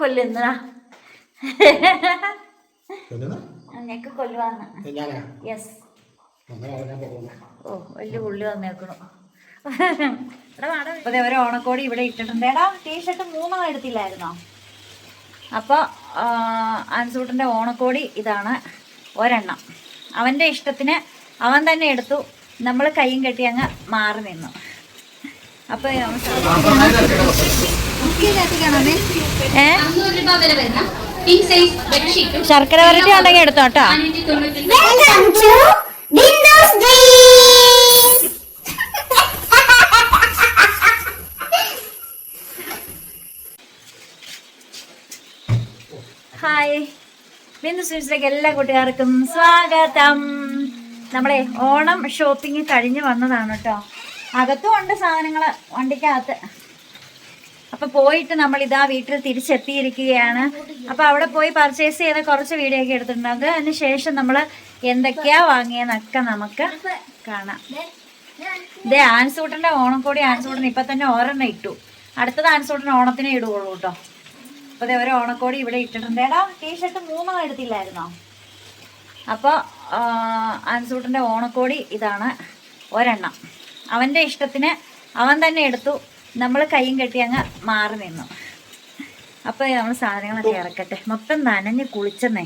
കൊല്ലുന്ന? കൊല്ലുവാന്ന്. യെസ് ഓ വലിയ പുള്ളി വന്നേക്കണു. ഒരു ഓണക്കോടി ഇവിടെ ഇട്ടിട്ടുണ്ട്. എടാ ടീഷർട്ട് മൂന്നെണ്ണം എടുത്തില്ലായിരുന്നോ? അപ്പോൾ ആൻസൂട്ടിന്റെ ഓണക്കോടി ഇതാണ് ഒരെണ്ണം. അവന്റെ ഇഷ്ടത്തിന് അവൻ തന്നെ എടുത്തു. നമ്മൾ കൈയും കെട്ടി അങ്ങ് മാറി നിന്നു. അപ്പോൾ ശർക്കര വരട്ടി ഉണ്ടെങ്കിൽ എടുത്തോട്ടോ! ഹായ് ബിന്ദു സ്വീറ്റ്സിലേക്ക് എല്ലാ കുട്ടികാർക്കും സ്വാഗതം. നമ്മളെ ഓണം ഷോപ്പിംഗ് കഴിഞ്ഞ് വന്നതാണ് കേട്ടോ. അകത്തും ഉണ്ട് സാധനങ്ങൾ വണ്ടിക്കകത്ത്. അപ്പൊ പോയിട്ട് നമ്മൾ ഇതാ വീട്ടിൽ തിരിച്ചെത്തിയിരിക്കുകയാണ്. അപ്പൊ അവിടെ പോയി പർച്ചേസ് ചെയ്ത കുറച്ച് വീഡിയോ ഒക്കെ എടുത്തിട്ടുണ്ട്. അത് അതിന് ശേഷം നമ്മൾ എന്തൊക്കെയാ വാങ്ങിയെന്നൊക്കെ നമുക്ക് കാണാം. ഇതേ ആൻസൂട്ടിന്റെ കൂടി ആൻസൂട്ടൻ ഇപ്പൊ തന്നെ ഒരെണ്ണം ഇട്ടു. അടുത്തത് ആൻസൂട്ടിന് ഓണത്തിനെ ഇടുകയുള്ളൂ കേട്ടോ. അപ്പൊ ഇതേ ഒരു ഓണക്കോടി ഇവിടെ ഇട്ടിട്ടുണ്ട്. എടാ ടീഷർട്ട് മൂന്നെണ്ണം എടുത്തില്ലായിരുന്നോ? അപ്പോൾ ആൻസൂട്ടിന്റെ ഓണക്കോടി ഇതാണ് ഒരെണ്ണം. അവന്റെ ഇഷ്ടത്തിന് അവൻ തന്നെ എടുത്തു. നമ്മൾ കൈയും കെട്ടി അങ്ങ് മാറി നിന്നു. അപ്പോൾ നമ്മൾ സാധനങ്ങളൊക്കെ ഇറക്കട്ടെ. മൊത്തം നനഞ്ഞ് കുളിച്ചെന്നേ.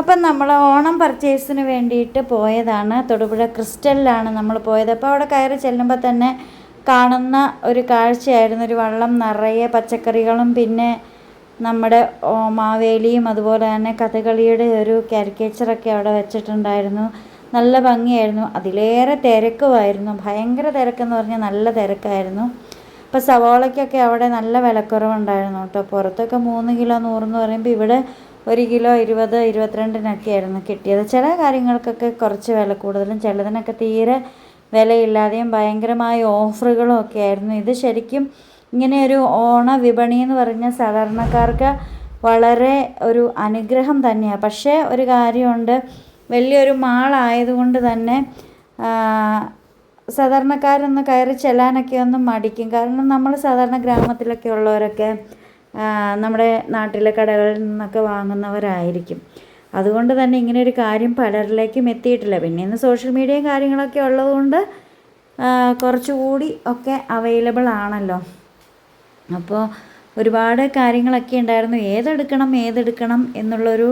അപ്പം നമ്മൾ ഓണം പർച്ചേസിന് വേണ്ടിയിട്ട് പോയതാണ്. തൊടുപുഴ ക്രിസ്റ്റലിലാണ് നമ്മൾ പോയത്. അപ്പോൾ അവിടെ കയറി ചെല്ലുമ്പോൾ തന്നെ കാണുന്ന ഒരു കാഴ്ചയായിരുന്നു. ഒരു വള്ളം നിറയെ പച്ചക്കറികളും പിന്നെ നമ്മുടെ മാവേലിയും അതുപോലെ തന്നെ കഥകളിയുടെ ഒരു കാരിക്കേച്ചറൊക്കെ അവിടെ വെച്ചിട്ടുണ്ടായിരുന്നു. നല്ല ഭംഗിയായിരുന്നു. അതിലേറെ തിരക്കുമായിരുന്നു. ഭയങ്കര തിരക്കെന്ന് പറഞ്ഞാൽ നല്ല തിരക്കായിരുന്നു. അപ്പോൾ സവാളയ്ക്കൊക്കെ അവിടെ നല്ല വിലക്കുറവുണ്ടായിരുന്നു കേട്ടോ. പുറത്തൊക്കെ മൂന്ന് കിലോ നൂറെന്ന് പറയുമ്പോൾ ഇവിടെ ഒരു കിലോ ഇരുപത് ഇരുപത്തിരണ്ടിനൊക്കെ ആയിരുന്നു കിട്ടിയത്. ചില കാര്യങ്ങൾക്കൊക്കെ കുറച്ച് വില കൂടുതലും ചിലതിനൊക്കെ തീരെ വിലയില്ലാതെയും ഭയങ്കരമായ ഓഫറുകളും ഒക്കെ ആയിരുന്നു. ഇത് ശരിക്കും ഇങ്ങനെ ഒരു ഓണ വിപണി എന്ന് പറഞ്ഞാൽ സാധാരണക്കാർക്ക് വളരെ ഒരു അനുഗ്രഹം തന്നെയാണ്. പക്ഷേ ഒരു കാര്യമുണ്ട് വലിയൊരു മാളായതുകൊണ്ട് തന്നെ സാധാരണക്കാരൊന്ന് കയറി ചെല്ലാനൊക്കെ ഒന്ന് മടിക്കും. കാരണം നമ്മൾ സാധാരണ ഗ്രാമത്തിലൊക്കെ ഉള്ളവരൊക്കെ നമ്മുടെ നാട്ടിലെ കടകളിൽ നിന്നൊക്കെ വാങ്ങുന്നവരായിരിക്കും. അതുകൊണ്ട് തന്നെ ഇങ്ങനെ ഒരു കാര്യം പലരിലേക്കും എത്തിയിട്ടില്ല. പിന്നെ ഇന്ന് സോഷ്യൽ മീഡിയയും കാര്യങ്ങളൊക്കെ ഉള്ളതുകൊണ്ട് കുറച്ചുകൂടി ഒക്കെ അവൈലബിൾ ആണല്ലോ. അപ്പോൾ ഒരുപാട് കാര്യങ്ങളൊക്കെ ഉണ്ടായിരുന്നു. ഏതെടുക്കണം ഏതെടുക്കണം എന്നുള്ളൊരു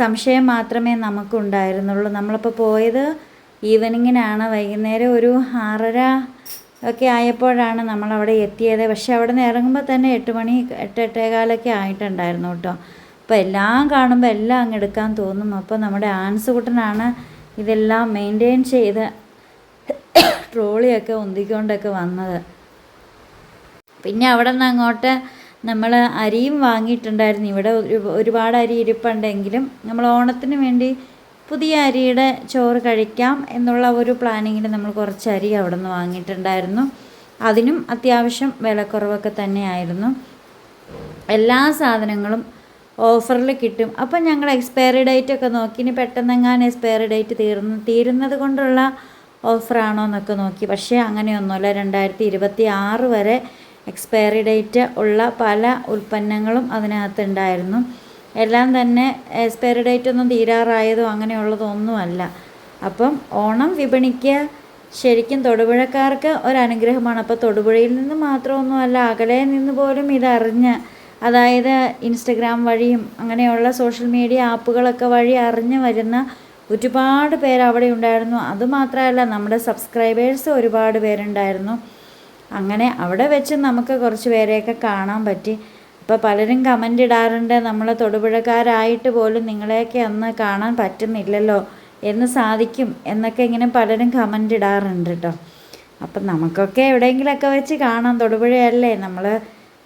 സംശയം മാത്രമേ നമുക്കുണ്ടായിരുന്നുള്ളൂ. നമ്മളിപ്പോൾ പോയത് ഈവനിങ്ങിനാണ്. വൈകുന്നേരം ഒരു ആറര ഒക്കെ ആയപ്പോഴാണ് നമ്മളവിടെ എത്തിയത്. പക്ഷേ അവിടെ നിന്ന് ഇറങ്ങുമ്പോൾ തന്നെ എട്ട് മണി എട്ട് എട്ടേകാലൊക്കെ ആയിട്ടുണ്ടായിരുന്നു കേട്ടോ. അപ്പോൾ എല്ലാം കാണുമ്പോൾ എല്ലാം അങ്ങ് എടുക്കാൻ തോന്നും. അപ്പോൾ നമ്മുടെ ആൻസ് കുട്ടനാണ് ഇതെല്ലാം മെയിന്റെയിൻ ചെയ്ത് ട്രോളിയൊക്കെ ഉന്തിക്കൊണ്ടൊക്കെ വന്നത്. പിന്നെ അവിടെ നിന്ന് അങ്ങോട്ട് നമ്മൾ അരിയും വാങ്ങിയിട്ടുണ്ടായിരുന്നു. ഇവിടെ ഒരുപാട് അരി ഇരിപ്പുണ്ടെങ്കിലും നമ്മൾ ഓണത്തിന് വേണ്ടി പുതിയ അരിയുടെ ചോറ് കഴിക്കാം എന്നുള്ള ഒരു പ്ലാനിങ്ങിൽ നമ്മൾ കുറച്ച് അരി അവിടെ നിന്ന് വാങ്ങിയിട്ടുണ്ടായിരുന്നു. അതിനും അത്യാവശ്യം വിലക്കുറവൊക്കെ തന്നെയായിരുന്നു. എല്ലാ സാധനങ്ങളും ഓഫറിൽ കിട്ടും. അപ്പം ഞങ്ങൾ എക്സ്പയറി ഡേറ്റ് ഒക്കെ നോക്കി. ഇനി പെട്ടെന്നെങ്ങാനും എക്സ്പയറി ഡേറ്റ് തീർന്ന് തീരുന്നത് കൊണ്ടുള്ള ഓഫറാണോ എന്നൊക്കെ നോക്കി. പക്ഷേ അങ്ങനെയൊന്നുമല്ല. രണ്ടായിരത്തി ഇരുപത്തി ആറ് വരെ എക്സ്പയറി ഡേറ്റ് ഉള്ള പല ഉൽപ്പന്നങ്ങളും അതിനകത്ത് ഉണ്ടായിരുന്നു എല്ലാം തന്നെ എക്സ്പയറി ഡേറ്റ് ഒന്നും തീരാറായതോ അങ്ങനെയുള്ളതൊന്നുമല്ല അപ്പം ഓണം വിപണിക്ക് ശരിക്കും തൊടുപുഴക്കാർക്ക് ഒരു അനുഗ്രഹമാണ് അപ്പോൾ തൊടുപുഴയിൽ നിന്ന് മാത്രമൊന്നുമല്ല അകലെ നിന്ന് പോലും ഇതറിഞ്ഞ് അതായത് ഇൻസ്റ്റഗ്രാം വഴിയും അങ്ങനെയുള്ള സോഷ്യൽ മീഡിയ ആപ്പുകളൊക്കെ വഴി അറിഞ്ഞു വരുന്ന ഒരുപാട് പേര് അവിടെ ഉണ്ടായിരുന്നു അതുമാത്രമല്ല നമ്മുടെ സബ്സ്ക്രൈബേഴ്സ് ഒരുപാട് പേരുണ്ടായിരുന്നു. അങ്ങനെ അവിടെ വെച്ച് നമുക്ക് കുറച്ച് പേരെയൊക്കെ കാണാൻ പറ്റി. അപ്പോൾ പലരും കമന്റ് ഇടാറുണ്ട് നമ്മൾ തൊടുപുഴക്കാരായിട്ട് പോലും നിങ്ങളെയൊക്കെ അന്ന് കാണാൻ പറ്റുന്നില്ലല്ലോ എന്ന് സാധിക്കും എന്നൊക്കെ ഇങ്ങനെ പലരും കമന്റ് ഇടാറുണ്ട് കേട്ടോ അപ്പം നമുക്കൊക്കെ എവിടെയെങ്കിലുമൊക്കെ വെച്ച് കാണാം തൊടുപുഴയല്ലേ. നമ്മൾ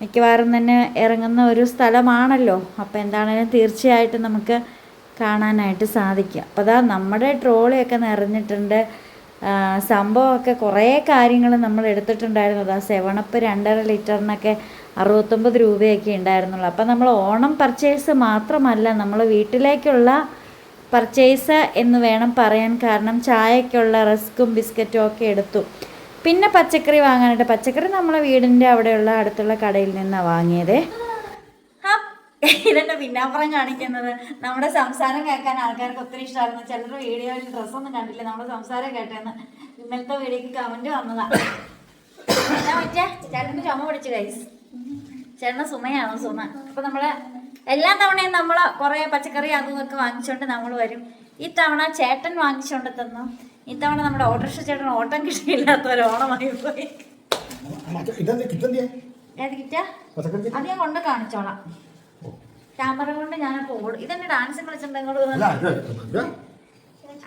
മിക്കവാറും തന്നെ ഇറങ്ങുന്ന ഒരു സ്ഥലമാണല്ലോ. അപ്പോൾ എന്താണേലും തീർച്ചയായിട്ടും നമുക്ക് കാണാനായിട്ട് സാധിക്കും അപ്പോൾ അതാ നമ്മുടെ ട്രോളിയൊക്കെ നിറഞ്ഞിട്ടുണ്ട്. സംഭവമൊക്കെ കുറേ കാര്യങ്ങൾ നമ്മൾ എടുത്തിട്ടുണ്ടായിരുന്നു. അതാ സെവണപ്പ് രണ്ടര ലിറ്ററിനൊക്കെ അറുപത്തൊമ്പത് രൂപയൊക്കെ ഉണ്ടായിരുന്നുള്ളൂ. അപ്പം നമ്മൾ ഓണം പർച്ചേസ് മാത്രമല്ല നമ്മൾ വീട്ടിലേക്കുള്ള പർച്ചേസ് എന്ന് വേണം പറയാൻ കാരണം ചായക്കുള്ള റസ്ക്കും ബിസ്ക്കറ്റും ഒക്കെ എടുത്തു. പിന്നെ പച്ചക്കറി വാങ്ങാനായിട്ട് പച്ചക്കറി നമ്മളെ വീടിന്റെ അവിടെയുള്ള അടുത്തുള്ള കടയിൽ നിന്നാണ് വാങ്ങിയത്. ഇതെന്നെ പിന്നാപ്പുറം കാണിക്കുന്നത്. നമ്മുടെ സംസാരം കേൾക്കാൻ ആൾക്കാർക്ക് ഒത്തിരി ഇഷ്ടമായിരുന്നു ചിലർ വീഡിയോയിൽ ഡ്രസ്സൊന്നും കണ്ടില്ല നമ്മുടെ സംസാരം കേട്ടെന്ന്. ഇന്നലത്തെ വീഡിയോക്ക് കമന്റ് വന്നതാ. എന്നാ പറ്റേ ചേട്ടന് ചുമ പിടിച്ചു കൈസ് ചേട്ടന് സുമയാണ് സുമ. അപ്പൊ നമ്മൾ എല്ലാ തവണയും നമ്മൾ കുറെ പച്ചക്കറി അതും ഒക്കെ വാങ്ങിച്ചോണ്ട് നമ്മൾ വരും. ഈ തവണ ചേട്ടൻ വാങ്ങിച്ചോണ്ട് തന്നു. ഈ തവണ നമ്മുടെ ഓട്ടോറിക്ഷ ചേട്ടൻ ഓട്ടം കിട്ടിയില്ലാത്ത ഒരു ഓണമായി പോയി. ഏത് കിറ്റാ അത് ഞാൻ കൊണ്ട് കാണിച്ചോളാം. ക്യാമറ കൊണ്ട് ഞാൻ ഓടും. ഇതെന്നെ ഡാൻസ് കളിച്ചിട്ടുണ്ടെങ്കിൽ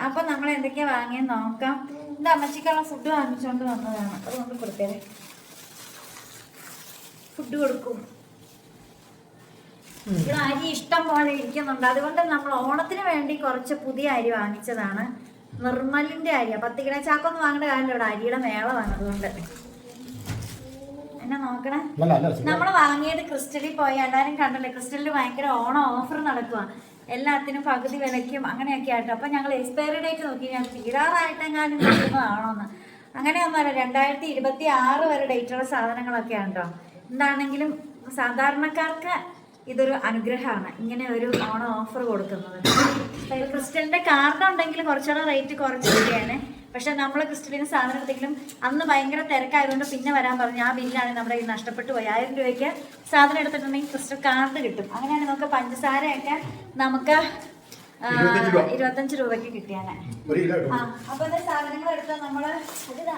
അപ്പൊ നമ്മൾ എന്തൊക്കെയാ വാങ്ങിയെന്ന് നോക്കാം. ഇത് അമ്മച്ചിക്കുള്ള ഫുഡ് വാങ്ങിച്ചോണ്ട് വന്നതാണ്. അതുകൊണ്ട് കൊടുത്തേരെ ഫുഡ് കൊടുക്കും. ഇവിടെ അരി ഇഷ്ടം പോലെ ഇരിക്കുന്നുണ്ട്. അതുകൊണ്ട് നമ്മൾ ഓണത്തിന് വേണ്ടി കുറച്ച് പുതിയ അരി വാങ്ങിച്ചതാണ്. നിർമ്മലിന്റെ അരി. പത്ത് കിലോ ചാക്കൊന്നും വാങ്ങേണ്ട കാര്യമില്ല. ഇവിടെ അരിയുടെ മേളമാണ് അതുകൊണ്ട് എന്നെ നോക്കണേ. നമ്മൾ വാങ്ങിയത് ക്രിസ്റ്റലിൽ പോയി. എല്ലാരും കണ്ടല്ലേ ക്രിസ്റ്റലിൽ ഭയങ്കര ഓണം ഓഫർ നടക്കുക എല്ലാത്തിനും പകുതി വിലയ്ക്കും അങ്ങനെയൊക്കെ ആയിട്ട്. അപ്പൊ ഞങ്ങൾ എക്സ്പയറി ഡേറ്റ് നോക്കി. ഞാൻ തീരാറായിട്ടെങ്ങാനും കിട്ടുന്നതാണോന്ന് അങ്ങനെയൊന്നുമല്ല രണ്ടായിരത്തി ഇരുപത്തി ആറ് വരെ ഡേറ്റുള്ള സാധനങ്ങളൊക്കെ ഉണ്ടോ? എന്താണെങ്കിലും സാധാരണക്കാർക്ക് ഇതൊരു അനുഗ്രഹമാണ്. ഇങ്ങനെ ഒരു ഓണം ഓഫർ കൊടുക്കുന്നത്. ക്രിസ്റ്റലിന്റെ കാർഡ് ഉണ്ടെങ്കിൽ കുറച്ചുകൂടെ റേറ്റ് കുറച്ചിരിക്കുകയാണ് പക്ഷെ നമ്മൾ ക്രിസ്റ്റലിന് സാധനം എടുത്തെങ്കിലും അന്ന് ഭയങ്കര തിരക്കായതുകൊണ്ട് പിന്നെ വരാൻ പറഞ്ഞു ആ ബില്ലാണ് നമ്മുടെ ഈ നഷ്ടപ്പെട്ടു പോയി. ആയിരം രൂപയ്ക്ക് സാധനം എടുത്തിട്ടുണ്ടെങ്കിൽ ക്രിസ്റ്റൽ കാർഡ് കിട്ടും. അങ്ങനെയാണ് നമുക്ക് പഞ്ചസാരയൊക്കെ നമുക്ക് ഇരുപത്തഞ്ച് രൂപ. ഇരുപത്തഞ്ച് രൂപയ്ക്ക് കിട്ടിയാണ് ആ അപ്പൊ സാധനങ്ങൾ എടുത്ത് നമ്മൾ ഇതാ.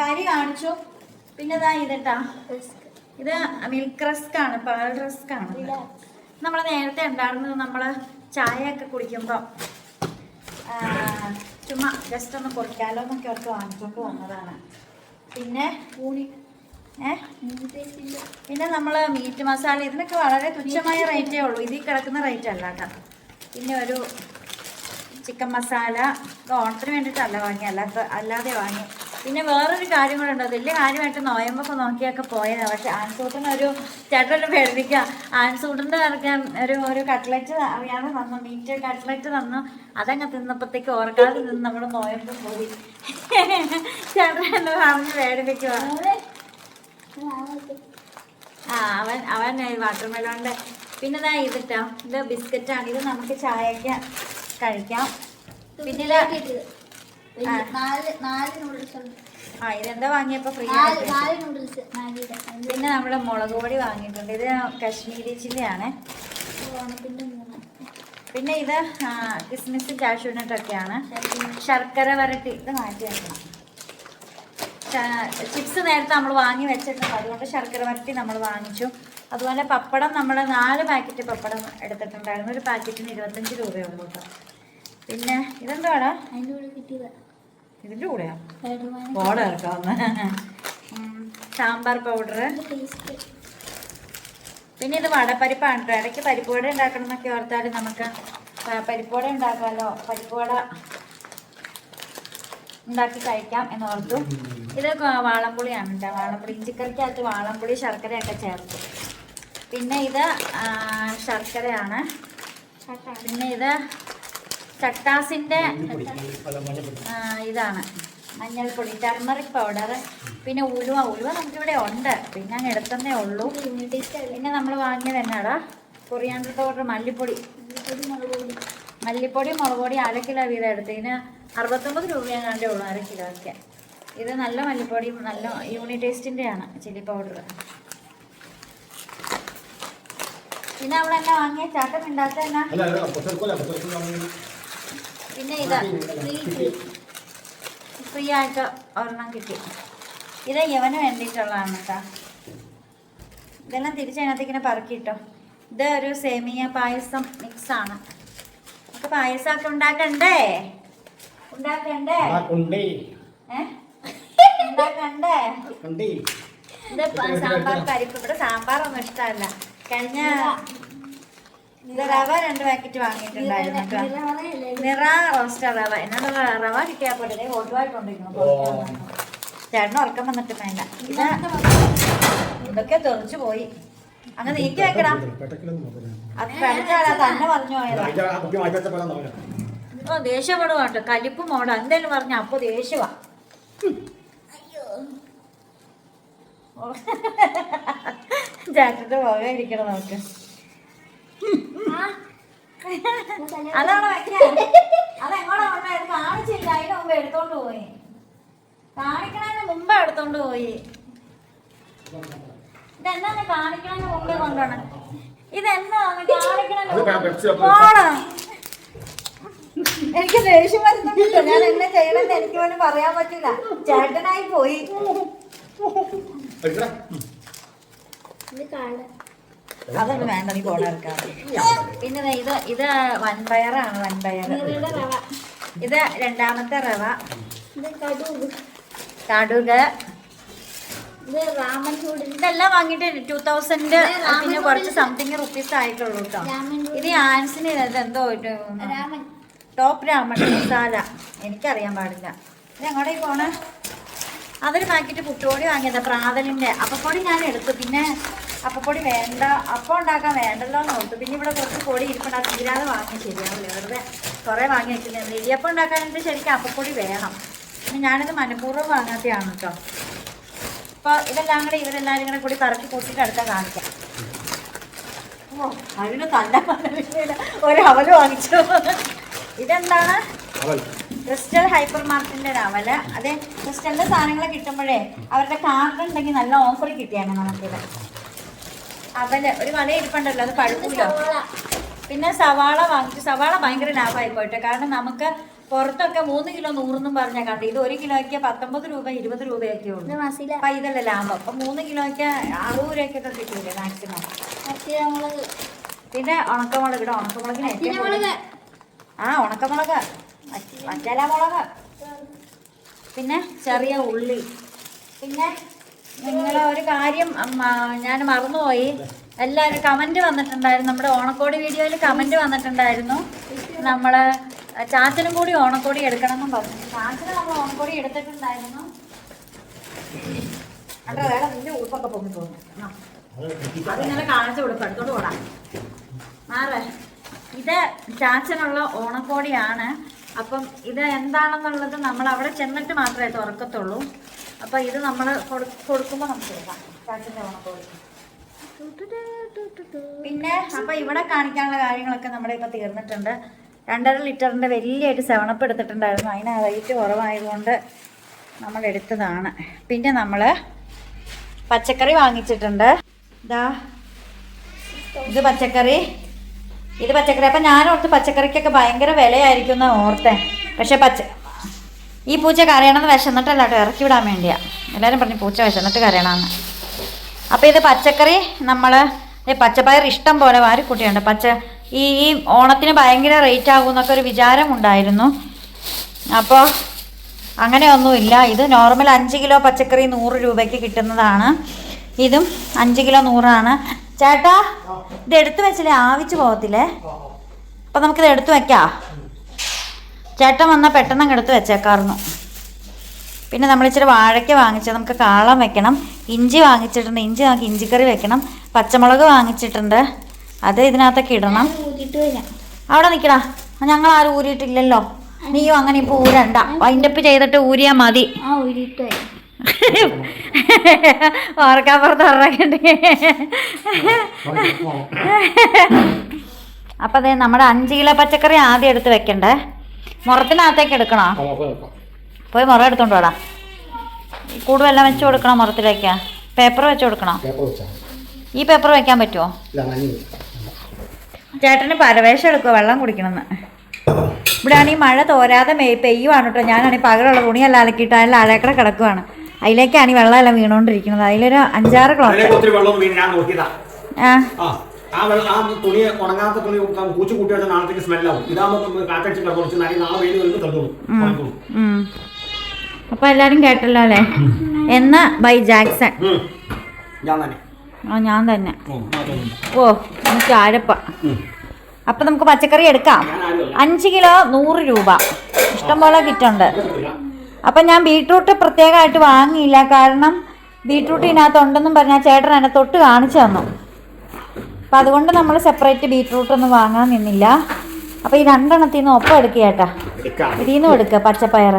കരി കാണിച്ചു. പിന്നെ ഇതാ ഇതട്ടാ. ഇത് മിൽക്ക് റസ്ക് ആണ് പാൽ റസ്ക് ആണ്. നമ്മൾ നേരത്തെ ഉണ്ടായിരുന്നത് നമ്മൾ ചായ ഒക്കെ കുടിക്കുമ്പോൾ ചുമ്മാ ജസ്റ്റ് ഒന്ന് കുടിക്കാലോ എന്നൊക്കെ അവർക്ക് വാങ്ങിച്ചോണ്ട് വന്നതാണ്. പിന്നെ ഊണി പിന്നെ നമ്മൾ മീറ്റ് മസാല ഇതിനൊക്കെ വളരെ തുച്ഛമായ റേറ്റേ ഉള്ളൂ. ഇതിൽ കിടക്കുന്ന റേറ്റ് അല്ല കേട്ടോ. പിന്നെ ഒരു ചിക്കൻ മസാല ഓണത്തിന് വേണ്ടിയിട്ടല്ല വാങ്ങി അല്ലാത്ത അല്ലാതെ വാങ്ങി പിന്നെ വേറൊരു കാര്യം കൂടെ ഉണ്ട് വലിയ കാര്യമായിട്ട് നോയമ്പൊക്കെ നോക്കിയൊക്കെ പോയതാണ് പക്ഷെ ആൻസൂട്ടിന് ഒരു ചേട്ടന്റെ പേടിപ്പിക്കുക. ആൻസൂട്ടിന്റെ ഇറക്കാൻ ഒരു ഒരു കട്ട്ലറ്റ് അറിയാതെ തന്നു. മീറ്റ് കട്ട്ലറ്റ് തന്നു. അതങ്ങ് തിന്നപ്പോഴത്തേക്ക് ഓർക്കാതെ നിന്ന് നമ്മൾ നോയമ്പ് പോയി. ചേട്ടൻ എന്നെ പറഞ്ഞ് പേടിപ്പിക്കുക ആ അവൻ അവൻ വാട്ടർ മെലോണിന്റെ പിന്നെ ഇതാ ഇതിട്ടോ. ഇത് ബിസ്ക്കറ്റാണ്. ഇത് നമുക്ക് ചായക്ക് കഴിക്കാം. പിന്നെ ആ. ഇതെന്താ വാങ്ങിയപ്പോ ഫ്രീ പിന്നെ നമ്മുടെ മുളക് പൊടി വാങ്ങിയിട്ടുണ്ട്. ഇത് കശ്മീരി ചില്ലിയാണ്. പിന്നെ ഇത് ക്രിസ്മസ് കിസ്മിസ് കാഷ്യൂനട്ടൊക്കെയാണ് ശർക്കര. വരട്ടി. ഇത് മാറ്റി വെക്കണം. ചിപ്സ് നേരത്തെ നമ്മൾ വാങ്ങി വെച്ചിട്ടുണ്ട് അതുകൊണ്ട് ശർക്കര വരട്ടി നമ്മൾ വാങ്ങിച്ചു. അതുപോലെ പപ്പടം നമ്മൾ നാല് പാക്കറ്റ് പപ്പടം എടുത്തിട്ടുണ്ടായിരുന്നു. ഒരു പാക്കറ്റിന് ഇരുപത്തഞ്ച് രൂപയുള്ളൂ കേട്ടോ പിന്നെ ഇതെന്താടാ അതിന്റെ കൂടെ കിട്ടിയത്. ഇതിന്റെ കൂടെയാ? ഓട ഇറക്കാവുന്ന. സാമ്പാർ പൗഡർ. പിന്നെ ഇത് വടപ്പരിപ്പാണ് കേട്ടോ. ഇടയ്ക്ക് പരിപ്പുവട ഉണ്ടാക്കണം എന്നൊക്കെ ഓർത്താൽ നമുക്ക് പരിപ്പുവട പരിപ്പ് വട ഉണ്ടാക്കാമല്ലോ പരിപ്പുവട ഉണ്ടാക്കി കഴിക്കാം എന്ന് ഓർത്തു. ഇത് വാളംപുളിയാണ് കേട്ടോ. വാളംപുളി ഇഞ്ചിക്കറിക്കകത്ത് വാളംപുളി ശർക്കരയൊക്കെ ചേർത്തു. പിന്നെ ഇത് ശർക്കരയാണ്. പിന്നെ ഇത് ചട്ടാസിന്റെ ആ, ഇതാണ്. മഞ്ഞൾപ്പൊടി ടർമറിക് പൗഡർ പിന്നെ ഉലുവ. ഉലുവ നമുക്കിവിടെ ഉണ്ട്. പിന്നെ അങ്ങ് എടുത്തന്നേ ഉള്ളൂ. പിന്നെ നമ്മൾ വാങ്ങിയത് എന്നാടാ? കൊറിയാണ്ടർ പൗഡർ മല്ലിപ്പൊടി. മല്ലിപ്പൊടി മുളക് പൊടി അര കിലോ വീതം എടുത്തതിന് അറുപത്തൊമ്പത് രൂപയാണ്ടേ ഉള്ളൂ അര കിലോയ്ക്ക്. ഇത് നല്ല മല്ലിപ്പൊടി നല്ല യൂണി ടേസ്റ്റിന്റെ ആണ് ചില്ലി പൗഡർ പിന്നെ അവിടെ എന്നാ? വാങ്ങിയ ചാട്ടം ഉണ്ടാക്കുക പിന്നെ ഇതാ ഫ്രീ ആയിട്ട് ഒരെണ്ണം കിട്ടി. ഇത് യവന് വേണ്ടിയിട്ടുള്ളതാണ് കേട്ടോ ഇതെല്ലാം തിരിച്ചതിനകത്ത് ഇങ്ങനെ പറക്കിട്ടോ. ഇത് ഒരു സേമിയ പായസം മിക്സാണ് നമുക്ക് പായസമൊക്കെ ഉണ്ടാക്കണ്ടേ? ഉണ്ടാക്കണ്ടേ? ആ ഉണ്ടാക്കണ്ടേ? കൊണ്ടേ ഇത് സാമ്പാർ പരിപ്പ്. ഇവിടെ സാമ്പാറൊന്നും ഇഷ്ടമല്ല. കഴിഞ്ഞ റവ രണ്ട് പാക്കറ്റ് വാങ്ങിയിട്ടുണ്ടായിരുന്നു കേട്ടോ. നിറ റോസ്റ്റ് റവ. എന്നോട് റവ കിട്ടിയാൽ പോലെ ദേ ഓട്ടുമായിട്ടുണ്ടിരിക്കുന്നു ചേട്ടന് ഉറക്കം വന്നിട്ട് വേണ്ട. ഇത്. ഇതൊക്കെ തെറിച്ചു പോയി. അങ്ങ് നീക്കി വെക്കടാ. അത് കഴിച്ചാലാ തന്നെ പറഞ്ഞു പോയതാ. ഓ ദേഷ്യപ്പെടുക കേട്ടോ. കലിപ്പ് മോട എന്തേലും പറഞ്ഞ അപ്പൊ ദേഷ്യവാ. ചേട്ടന്റെ പോകാതിരിക്കണം ഇരിക്കണം നമുക്ക്. അതാണ് വെക്കാൻ അതെങ്ങോട്ടാ കൊണ്ടുപോയത് കാണിച്ചില്ല. അതിന് മുമ്പ് എടുത്തോണ്ട് പോയി. കാണിക്കണതിന് മുമ്പ് എടുത്തോണ്ട് പോയി. ഇതെന്താണ് കാണിക്കണതിന് മുമ്പേ കൊണ്ടുപോകണം ഇതെന്താണ് കാണിക്കണ. എനിക്ക് ദേഷ്യം വരുന്നുണ്ടല്ലോ. ഞാൻ എന്നെ ചെയ്യണമെന്ന് എനിക്ക് വേണ്ടി പറയാൻ പറ്റില്ല ചേട്ടനായി പോയി. ഇത് കാട് അതൊന്നും വേണ്ട നീ പോണെടുക്കാം പിന്നെ ഇത് ഇത് വൻപയറാണ് വൻപയർ ഇത് രണ്ടാമത്തെ റവ. കടുക്. ഇതെല്ലാം വാങ്ങിയിട്ട് ടൂ തൗസൻഡ് പിന്നെ കുറച്ച് സംതിങ് റുപ്പീസ് ആയിട്ടുള്ളൂ കേട്ടോ ഇത് ആൻസിന് ഇത് എന്തോ ടോപ്പ് രാമൻ മസാല എനിക്കറിയാൻ പാടില്ല. ഇത് എങ്ങോട്ടേക്ക് പോണേ? അതൊരു പാക്കറ്റ് പുട്ടുപൊടി വാങ്ങിയത് പ്രാതലിന്റെ അപ്പപ്പൊടി ഞാൻ എടുത്തു പിന്നെ അപ്പപ്പൊടി വേണ്ട. അപ്പം ഉണ്ടാക്കാൻ വേണ്ടല്ലോ എന്ന് ഓർത്തു. പിന്നെ ഇവിടെ കുറച്ച് പൊടി ഇരിപ്പുണ്ട്. അത് തീരാതെ വാങ്ങി ശരിയാവില്ല. വെറുതെ കുറേ വാങ്ങി വെച്ചിട്ടുണ്ട് ഇടിയപ്പം ഉണ്ടാക്കാനായിട്ട് ശരിക്കും അപ്പപ്പൊടി വേണം. പിന്നെ ഞാനിത് മനഃപൂർവം വാങ്ങാത്തതാണ് കേട്ടോ അപ്പോൾ ഇതെല്ലാം കൂടെ ഇവരെല്ലാവരും കൂടെ കൂടി കറക്കി കൂട്ടിയിട്ട് അടുത്താൽ കാണിക്കാം. ഓ അതിന് തന്നെ ഒരു അവൽ വാങ്ങിച്ചു. ഇതെന്താണ്. ക്രിസ്റ്റൽ ഹൈപ്പർ മാർക്കറ്റിന്റെ ഒരു അതെ ക്രിസ്റ്റലിന്റെ സാധനങ്ങൾ കിട്ടുമ്പോഴേ അവരുടെ കാർഡ് ഉണ്ടെങ്കിൽ നല്ല ഓഫർ കിട്ടിയാണ് നമുക്കിത് അവൽ ഒരു വല ഇരിപ്പുണ്ടല്ലോ അത് പഴുക്കൂലോ. പിന്നെ സവാള വാങ്ങിച്ചു സവാള ഭയങ്കര ലാഭമായി പോയിട്ട് കാരണം നമുക്ക് പുറത്തൊക്കെ മൂന്ന് കിലോ നൂറെന്നും പറഞ്ഞാൽ കണ്ടു ഇത് ഒരു കിലോയ്ക്ക് പത്തൊമ്പത് രൂപ ഇരുപത് രൂപയൊക്കെ ഉള്ളൂ. അപ്പൊ ഇതല്ല ലാഭം. അപ്പൊ മൂന്ന് കിലോയ്ക്ക് അറുപത് രൂപയ്ക്ക് ഒക്കെ കിട്ടൂലേ മാക്സിമം പിന്നെ ഉണക്കമുളക് ഇവിടെ ഉണക്കമുളകിന് ഏറ്റവും ആ ഉണക്കമുളക്. മറ്റല മുളക് പിന്നെ ചെറിയ ഉള്ളി. പിന്നെ നിങ്ങൾ ഒരു കാര്യം ഞാൻ മറന്നുപോയി. എല്ലാവരും കമന്റ് വന്നിട്ടുണ്ടായിരുന്നു. നമ്മുടെ ഓണക്കോടി വീഡിയോയിൽ കമന്റ് വന്നിട്ടുണ്ടായിരുന്നു. നമ്മൾ ചാച്ചനും കൂടി ഓണക്കോടി എടുക്കണം എന്നും പറഞ്ഞു. ചാച്ചന് നമ്മൾ ഓണക്കോടി എടുത്തിട്ടുണ്ടായിരുന്നു. അത്ര വേറെ നിന്റെ ഉടുപ്പൊക്കെ പൊങ്ങി പോകുന്നു. ഇങ്ങനെ കാണിച്ച ഉടുപ്പ് എടുത്തോണ്ട് പോടാം. മാറേ. ഇത് ചാച്ചനുള്ള ഓണക്കോടിയാണ്. അപ്പം ഇത് എന്താണെന്നുള്ളത് നമ്മൾ അവിടെ ചെന്നിട്ട് മാത്രമേ തുറക്കത്തുള്ളൂ. അപ്പം ഇത് നമ്മൾ കൊടുക്കുമ്പോൾ നമുക്ക് എടുക്കാം. ചാച്ചിന്റെ പിന്നെ അപ്പം ഇവിടെ കാണിക്കാനുള്ള കാര്യങ്ങളൊക്കെ നമ്മുടെ ഇപ്പം തീർന്നിട്ടുണ്ട്. രണ്ടര ലിറ്ററിന്റെ വലിയൊരു സെവണപ്പ് എടുത്തിട്ടുണ്ടായിരുന്നു. അതിന് റേറ്റ് കുറവായതുകൊണ്ട് നമ്മൾ എടുത്തതാണ്. പിന്നെ നമ്മൾ പച്ചക്കറി വാങ്ങിച്ചിട്ടുണ്ട്. ഇതാ ഇത് പച്ചക്കറി. ഇത് പച്ചക്കറി. അപ്പം ഞാൻ ഓർത്ത് പച്ചക്കറിക്കൊക്കെ ഭയങ്കര വിലയായിരിക്കും എന്ന് ഓർത്തേ. പക്ഷേ പച്ച ഈ പൂച്ച കരയണമെന്ന് വിശന്നിട്ടല്ല കേട്ടോ ഇറക്കി വിടാൻ വേണ്ടിയാ. എല്ലാവരും പറഞ്ഞു പൂച്ച വിശന്നിട്ട് കരയണമെന്ന് അപ്പോൾ ഇത് പച്ചക്കറി നമ്മൾ പച്ചപ്പയർ ഇഷ്ടം പോലെ വാരിക്കുട്ടിയുണ്ട് പച്ച ഈ ഈ ഓണത്തിന് ഭയങ്കര റേറ്റ് ആകും എന്നൊക്കെ ഒരു വിചാരം ഉണ്ടായിരുന്നു. അപ്പോൾ അങ്ങനെയൊന്നുമില്ല ഇത് നോർമൽ അഞ്ച് കിലോ പച്ചക്കറി നൂറ് രൂപയ്ക്ക് കിട്ടുന്നതാണ്. ഇതും അഞ്ച് കിലോ നൂറാണ്. ചേട്ടാ ഇത് എടുത്തു വെച്ചില്ലേ ആവിച്ച് പോകത്തില്ലേ? അപ്പം നമുക്കിത് എടുത്തു വെക്കാം. ചേട്ടൻ വന്നാൽ പെട്ടെന്ന് അങ്ങ് എടുത്ത് വെച്ചേക്കാറുന്നു പിന്നെ നമ്മൾ ഇച്ചിരി വാഴയ്ക്ക വാങ്ങിച്ചത് നമുക്ക് കാളം വെക്കണം. ഇഞ്ചി വാങ്ങിച്ചിട്ടുണ്ട്. ഇഞ്ചി നമുക്ക് ഇഞ്ചിക്കറി വെക്കണം. പച്ചമുളക് വാങ്ങിച്ചിട്ടുണ്ട്. അത് ഇതിനകത്തൊക്കെ ഇടണം. അവിടെ നിൽക്കടാ. ഞങ്ങൾ ആരും ഊരിയിട്ടില്ലല്ലോ. നീയും അങ്ങനെ ഇപ്പോൾ ഊരണ്ട. വൈൻഡപ്പ് ചെയ്തിട്ട് ഊരിയാ മതി. ആ ഊരിട്ട് വരാം. ഓർക്കാപ്പുറത്ത് ഉറക്കണ്ടേ അപ്പം അതെ നമ്മുടെ അഞ്ച് കിലോ പച്ചക്കറി ആദ്യം എടുത്ത് വെക്കണ്ടേ? മുറത്തിനകത്തേക്ക് എടുക്കണോ. പോയി മുറ എടുത്തോണ്ട് വേടാ. കൂടുതലെല്ലാം വെച്ച് കൊടുക്കണോ മുറത്തിലേക്ക്? പേപ്പർ വെച്ച് കൊടുക്കണോ? ഈ പേപ്പർ വെക്കാൻ പറ്റുമോ ചേട്ടന് പരവേശം എടുക്കുക വെള്ളം കുടിക്കണമെന്ന്. ഇവിടെ ആണെങ്കിൽ മഴ തോരാതെ പെയ്യുവാണ് കേട്ടോ. ഞാനാണെങ്കിൽ പകലുള്ള തുണിയെല്ലാം അലക്കിയിട്ട് അതിൽ അലക്കട കിടക്കുവാണ്. അതിലേക്കാണ് ഈ വെള്ളമെല്ലാം വീണോണ്ടിരിക്കുന്നത് അതിലൊരു അഞ്ചാറ് ക്ലോക്ക് ആ. ആ ആ വെള്ളം ആ തുണി ഉണങ്ങാത്ത തുണി പൂച്ചു കൂട്ടി വെച്ചാൽ നാളത്തേക്ക് സ്മെല്ലാവും ഇതാകുമ്പോൾ കാറ്റടിച്ച് കിടന്നു കുറച്ച് നാളെ നാളെ വെയിൽ വരുമ്പോൾ തെളിഞ്ഞോളും അപ്പൊ എല്ലാരും കേട്ടല്ലോ അല്ലേ? എന്ന ബൈ ജാക്സൺ ഞാൻ തന്നെ. ആ ഞാൻ തന്നെ. ഓ എനിക്ക് ആരപ്പ. അപ്പൊ നമുക്ക് പച്ചക്കറി എടുക്കാം. അഞ്ച് കിലോ നൂറ് രൂപ. ഇഷ്ടംപോലെ കിറ്റുണ്ട്. അപ്പം ഞാൻ ബീട്രൂട്ട് പ്രത്യേകമായിട്ട് വാങ്ങിയില്ല. കാരണം ബീട്രൂട്ട് ഇതിനകത്ത് ഉണ്ടെന്നും പറഞ്ഞാൽ ചേട്ടൻ എന്നെ തൊട്ട് കാണിച്ചു തന്നു. അപ്പം അതുകൊണ്ട് നമ്മൾ സെപ്പറേറ്റ് ബീട്രൂട്ട് ഒന്നും വാങ്ങാൻ നിന്നില്ല. അപ്പൊ ഈ രണ്ടെണ്ണത്തിൽ നിന്ന് ഒപ്പം എടുക്കുക ചേട്ടാ. എടുക്കാം. ഇതിൽ നിന്നും എടുക്കുക പച്ചപ്പയർ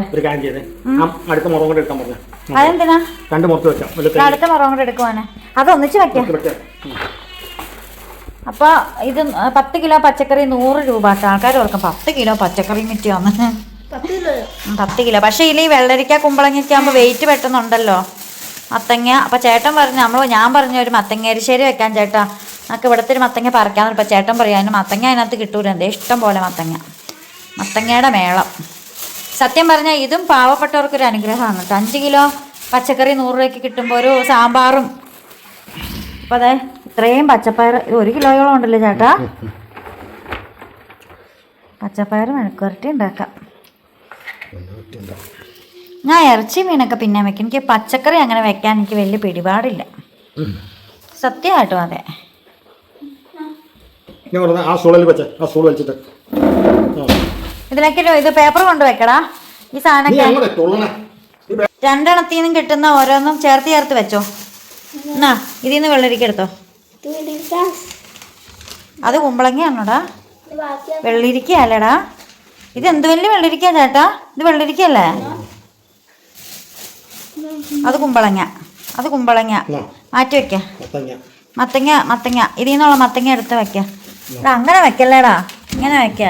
അടുത്ത മുറം കൂടെ എടുക്കാൻ പറഞ്ഞു. അതെന്തിനാ? രണ്ട് മുറത്ത് വെച്ചാൽ അടുത്ത മുറം കൂടെ എടുക്കുവാനെ അത് ഒന്നിച്ച് വെക്കാം. അപ്പൊ. അപ്പോൾ ഇത് പത്ത് കിലോ പച്ചക്കറി നൂറ് രൂപ ആൾക്കാർ ഓർക്കും പത്ത് കിലോ പച്ചക്കറി മിറ്റി കിലോ പത്ത് കിലോ പക്ഷേ ഇതിൽ ഈ വെള്ളരിക്ക കുമ്പളങ്ങയ്ക്ക് ആകുമ്പോൾ വെയിറ്റ് പെട്ടെന്നുണ്ടല്ലോ. മത്തങ്ങ അപ്പം ചേട്ടൻ പറഞ്ഞു നമ്മൾ ഞാൻ പറഞ്ഞു ഒരു മത്തങ്ങ എരിശ്ശേരി വെക്കാൻ ചേട്ടാ. നമുക്ക് ഇവിടുത്തെ ഒരു മത്തങ്ങ പറിക്കാൻ ഇപ്പം ചേട്ടൻ പറയാം അതിന് മത്തങ്ങ അതിനകത്ത് കിട്ടൂല. എന്തേ ഇഷ്ടം പോലെ മത്തങ്ങ. മത്തങ്ങയുടെ മേളം. സത്യം പറഞ്ഞാൽ ഇതും പാവപ്പെട്ടവർക്കൊരു അനുഗ്രഹമാണ് കേട്ടോ. അഞ്ച് കിലോ പച്ചക്കറി നൂറ് രൂപയ്ക്ക് കിട്ടുമ്പോൾ ഒരു സാമ്പാറും. അപ്പം അതെ ഇത്രയും പച്ചപ്പയർ ഒരു കിലോയോളം ഉണ്ടല്ലോ ചേട്ടാ? പച്ചപ്പയർ മെഴുക്കുരട്ടി ഉണ്ടാക്കാം. ഞാൻ ഇറച്ചി മീനൊക്കെ പിന്നെ വെക്കും. എനിക്ക് പച്ചക്കറി അങ്ങനെ വെക്കാൻ എനിക്ക് വലിയ പിടിപാടില്ല. സത്യമായിട്ടും അതെ. ഞാൻ പറഞ്ഞ ആ സ്റ്റൂളിൽ വെച്ചേ. ആ സ്റ്റൂൾ വെച്ചിട്ട് ആ. ഇതിലേക്ക് ഇത് പേപ്പർ കൊണ്ട് വെക്കടാ. ഈ സാധനം രണ്ടെണ്ണത്തിൽ നിന്നും കിട്ടുന്ന ഓരോന്നും ചേർത്ത് ചേർത്ത് വെച്ചോ. എന്നാ ഇതിൽ നിന്ന് വെള്ളരിക്ക എടുത്തോ. ഇത് വെള്ളിരിക്ക അത് കുമ്പളങ്ങയാണോടാ? ഇത് ബാക്കിയാ. വെള്ളരിക്ക അല്ലേടാ ഇത് എന്ത് വലിയ വെള്ളരിക്ക ചേട്ടാ? ഇത് വെള്ളരിക്കല്ലേ അത് കുമ്പളങ്ങ. അത് കുമ്പളങ്ങ. മാറ്റി വെക്ക. മത്തങ്ങ. മത്തങ്ങ ഇതിൽ നിന്നുള്ള മത്തങ്ങ എടുത്ത് വെക്ക. എടാ അങ്ങനെ വെക്കല്ലേടാ. ഇങ്ങനെ വെക്ക.